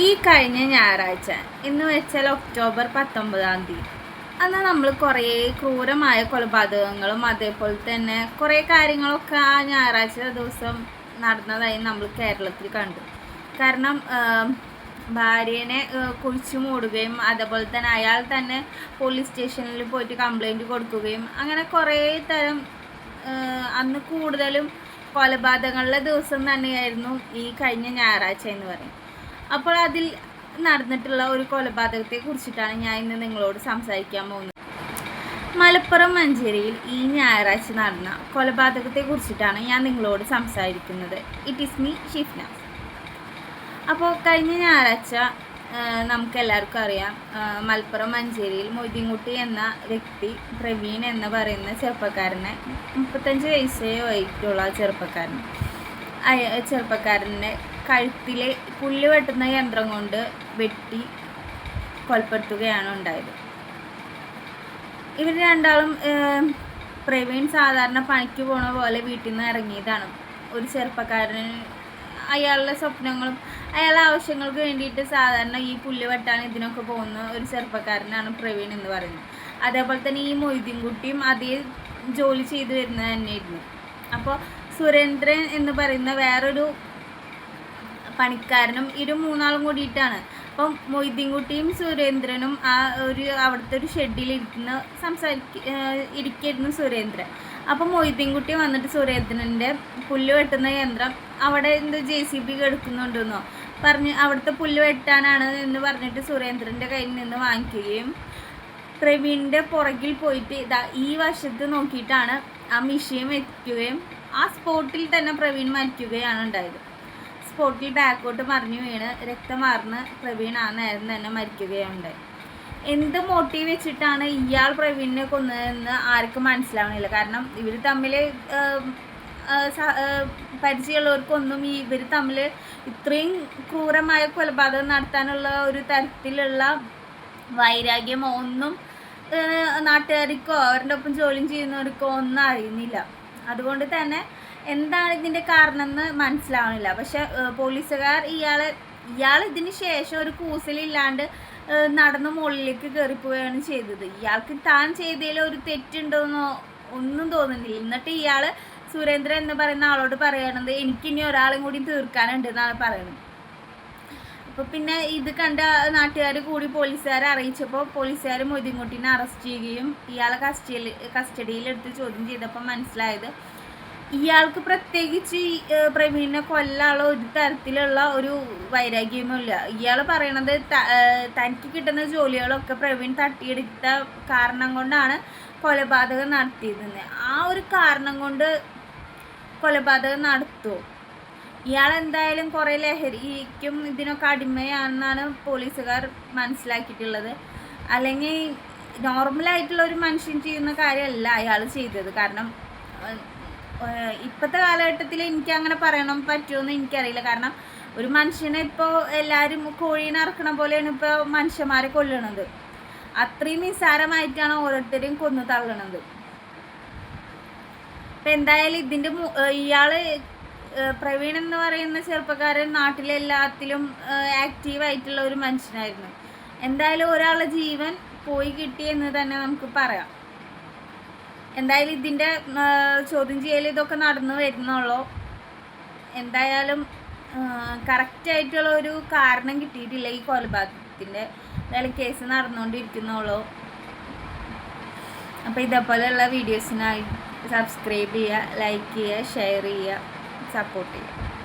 ഈ കഴിഞ്ഞ ഞായറാഴ്ച എന്ന് വെച്ചാൽ ഒക്ടോബർ പത്തൊമ്പതാം തീയതി. അന്ന് നമ്മൾ കുറേ ക്രൂരമായ കൊലപാതകങ്ങളും അതേപോലെ തന്നെ കുറേ കാര്യങ്ങളൊക്കെ ആ ഞായറാഴ്ച ദിവസം നടന്നതായി നമ്മൾ കേരളത്തിൽ കണ്ടു. കാരണം ഭാര്യനെ കുഴിച്ചു മൂടുകയും അതേപോലെ തന്നെ അയാൾ തന്നെ പോലീസ് സ്റ്റേഷനിൽ പോയിട്ട് കംപ്ലൈന്റ് കൊടുക്കുകയും അങ്ങനെ കുറേ തരം അന്ന് കൂടുതലും കൊലപാതകങ്ങളുടെ ദിവസം തന്നെയായിരുന്നു ഈ കഴിഞ്ഞ ഞായറാഴ്ച എന്ന് പറയും. അപ്പോൾ അതിൽ നടന്നിട്ടുള്ള ഒരു കൊലപാതകത്തെ കുറിച്ചിട്ടാണ് ഞാൻ ഇന്ന് നിങ്ങളോട് സംസാരിക്കാൻ പോകുന്നത്. മലപ്പുറം മഞ്ചേരിയിൽ ഈ ഞായറാഴ്ച നടന്ന കൊലപാതകത്തെ കുറിച്ചിട്ടാണ് ഞാൻ നിങ്ങളോട് സംസാരിക്കുന്നത്. ഇറ്റ് ഈസ് മീ ഷിഫ്ന അപ്പോൾ കഴിഞ്ഞ ഞായറാഴ്ച നമുക്ക് എല്ലാവർക്കും അറിയാം മലപ്പുറം മഞ്ചേരിയിൽ മൊയ്തീൻകുട്ടി എന്ന വ്യക്തി പ്രവീൺ എന്ന് പറയുന്ന ചെറുപ്പക്കാരനെ മുപ്പത്തഞ്ച് വയസ്സേ ആയിട്ടുള്ള ചെറുപ്പക്കാരൻ ചെറുപ്പക്കാരനെ കഴുത്തിലെ പുല്ല് വെട്ടുന്ന യന്ത്രം കൊണ്ട് വെട്ടി കൊലപ്പെടുത്തുകയാണ് ഉണ്ടായത്. ഇവർ രണ്ടാളും പ്രവീൺ സാധാരണ പണിക്ക് പോണ പോലെ വീട്ടിൽ നിന്ന് ഇറങ്ങിയതാണ്. ഒരു ചെറുപ്പക്കാരന് അയാളുടെ സ്വപ്നങ്ങളും അയാളുടെ ആവശ്യങ്ങൾക്ക് വേണ്ടിയിട്ട് സാധാരണ ഈ പുല്ല് വെട്ടാൻ ഇതിനൊക്കെ പോകുന്ന ഒരു ചെറുപ്പക്കാരനാണ് പ്രവീൺ എന്ന് പറയുന്നത്. അതേപോലെ തന്നെ ഈ മൊയ്തീൻകുട്ടിയും അതേ ജോലി ചെയ്തു വരുന്നത് തന്നെയായിരുന്നു. അപ്പോൾ സുരേന്ദ്രൻ എന്ന് പറയുന്ന വേറൊരു പണിക്കാരനും ഇരു മൂന്നാളും കൂടിയിട്ടാണ്. അപ്പം മൊയ്തീൻകുട്ടിയും സുരേന്ദ്രനും ആ ഒരു അവിടുത്തെ ഒരു ഷെഡിൽ ഇരിക്കുന്ന സംസാരിക്ക ഇരിക്കായിരുന്നു സുരേന്ദ്രൻ. അപ്പം മൊയ്തീൻകുട്ടി വന്നിട്ട് സുരേന്ദ്രന്റെ പുല്ല് വെട്ടുന്ന യന്ത്രം അവിടെ എന്ത് ജെ സി ബി കെടുക്കുന്നുണ്ടെന്നോ? പറഞ്ഞ് അവിടുത്തെ പുല്ല് വെട്ടാനാണ് എന്ന് പറഞ്ഞിട്ട് സുരേന്ദ്രന്റെ കയ്യിൽ നിന്ന് വാങ്ങിക്കുകയും പ്രവീണിന്റെ പുറകിൽ പോയിട്ട് ഇതാ ഈ വശത്ത് നോക്കിയിട്ടാണ് ആ മിഷീൻ വെക്കുകയും ആ സ്പോട്ടിൽ തന്നെ പ്രവീൺ മരിക്കുകയാണ് ഉണ്ടായത്. സ്പോട്ടിൽ ബാക്കോട്ട് മറിഞ്ഞു വീണ് രക്തമാർന്ന് പ്രവീൺ ആ നേരം തന്നെ മരിക്കുകയുണ്ടായി എന്ത് മോട്ടീവ് വെച്ചിട്ടാണ് ഇയാൾ പ്രവീണിനെ കൊന്നതെന്ന് ആർക്കും മനസ്സിലാവണില്ല. കാരണം ഇവർ തമ്മിൽ പരിചയമുള്ളവർക്കൊന്നും ഈ ഇവർ തമ്മിൽ ഇത്രയും ക്രൂരമായ കൊലപാതകം നടത്താനുള്ള ഒരു തരത്തിലുള്ള വൈരാഗ്യമോ ഒന്നും നാട്ടുകാർക്കോ അവരുടെ ഒപ്പം ജോലി ചെയ്യുന്നവർക്കോ ഒന്നും അറിയുന്നില്ല. അതുകൊണ്ട് തന്നെ എന്താണ് ഇതിന്റെ കാരണം എന്ന് മനസ്സിലാവണില്ല. പക്ഷെ പോലീസുകാർ ഇയാളെ ഇയാൾ ഇതിന് ശേഷം ഒരു കൂസലില്ലാണ്ട് നടന്ന് മുകളിലേക്ക് കയറിപ്പോവുകയാണ് ചെയ്തത്. ഇയാൾക്ക് താൻ ചെയ്തതിൽ ഒരു തെറ്റുണ്ടോന്നോ ഒന്നും തോന്നുന്നില്ല. എന്നിട്ട് ഇയാൾ സുരേന്ദ്രൻ എന്ന് പറയുന്ന ആളോട് പറയണത് എനിക്കിനി ഒരാളും കൂടി തീർക്കാനുണ്ട് എന്നാണ് പറയുന്നത്. അപ്പോൾ പിന്നെ ഇത് കണ്ട നാട്ടുകാർ കൂടി പോലീസുകാരെ അറിയിച്ചപ്പോൾ പോലീസുകാർ മൊയ്തീൻകുട്ടീനെ അറസ്റ്റ് ചെയ്യുകയും ഇയാളെ കസ്റ്റഡിയിൽ കസ്റ്റഡിയിലെടുത്ത് ചോദ്യം ചെയ്തപ്പോൾ മനസ്സിലായത് ഇയാൾക്ക് പ്രത്യേകിച്ച് പ്രവീണിനെ കൊല്ലാനുള്ള ഒരു തരത്തിലുള്ള ഒരു വൈരാഗ്യമൊന്നുമില്ല. ഇയാൾ പറയണത് തനിക്ക് കിട്ടുന്ന ജോലികളൊക്കെ പ്രവീൺ തട്ടിയെടുത്ത കാരണം കൊണ്ടാണ് കൊലപാതകം നടത്തിയതെന്ന്. ആ ഒരു കാരണം കൊണ്ട് കൊലപാതകം നടത്തുമോ ഇയാൾ എന്തായാലും കുറേ ലഹരിക്കും ഇതിനൊക്കെ അടിമയാണെന്നാണ് പോലീസുകാർ മനസ്സിലാക്കിയിട്ടുള്ളത്. അല്ലെങ്കിൽ നോർമലായിട്ടുള്ള ഒരു മനുഷ്യൻ ചെയ്യുന്ന കാര്യമല്ല അയാൾ ചെയ്തത്. കാരണം ഇപ്പോഴത്തെ കാലഘട്ടത്തിൽ എനിക്ക് അങ്ങനെ പറയണം പറ്റുമെന്ന് എനിക്കറിയില്ല. കാരണം ഒരു മനുഷ്യനെ ഇപ്പോൾ എല്ലാവരും കോഴീനെ ഇറക്കണ പോലെയാണ് ഇപ്പോൾ മനുഷ്യന്മാരെ കൊല്ലണത്. അത്രയും നിസ്സാരമായിട്ടാണ് ഓരോരുത്തരെയും കൊന്നു തള്ളണത്. ഇപ്പം എന്തായാലും ഇതിന്റെ ഇയാൾ പ്രവീൺ എന്ന് പറയുന്ന ചെറുപ്പക്കാരൻ നാട്ടിലെല്ലാത്തിലും ആക്റ്റീവ് ആയിട്ടുള്ള ഒരു മനുഷ്യനായിരുന്നു. എന്തായാലും ഒരാളുടെ ജീവൻ പോയി കിട്ടി എന്ന് തന്നെ നമുക്ക് പറയാം. എന്തായാലും ഇതിന്റെ ചോദ്യം ചെയ്യൽ ഇതൊക്കെ നടന്നു വരുന്നുള്ളൂ. എന്തായാലും കറക്റ്റായിട്ടുള്ള ഒരു കാരണം കിട്ടിയിട്ടില്ല ഈ കൊലപാതകത്തിന്റെ എന്തായാലും കേസ് നടന്നുകൊണ്ടിരിക്കുന്നുള്ളൂ. അപ്പോൾ ഇതേപോലെയുള്ള വീഡിയോസിനായി സബ്സ്ക്രൈബ് ചെയ്യുക ലൈക്ക് ചെയ്യുക ഷെയർ ചെയ്യുക. സപ്പോർട്ട് ചെയ്യുക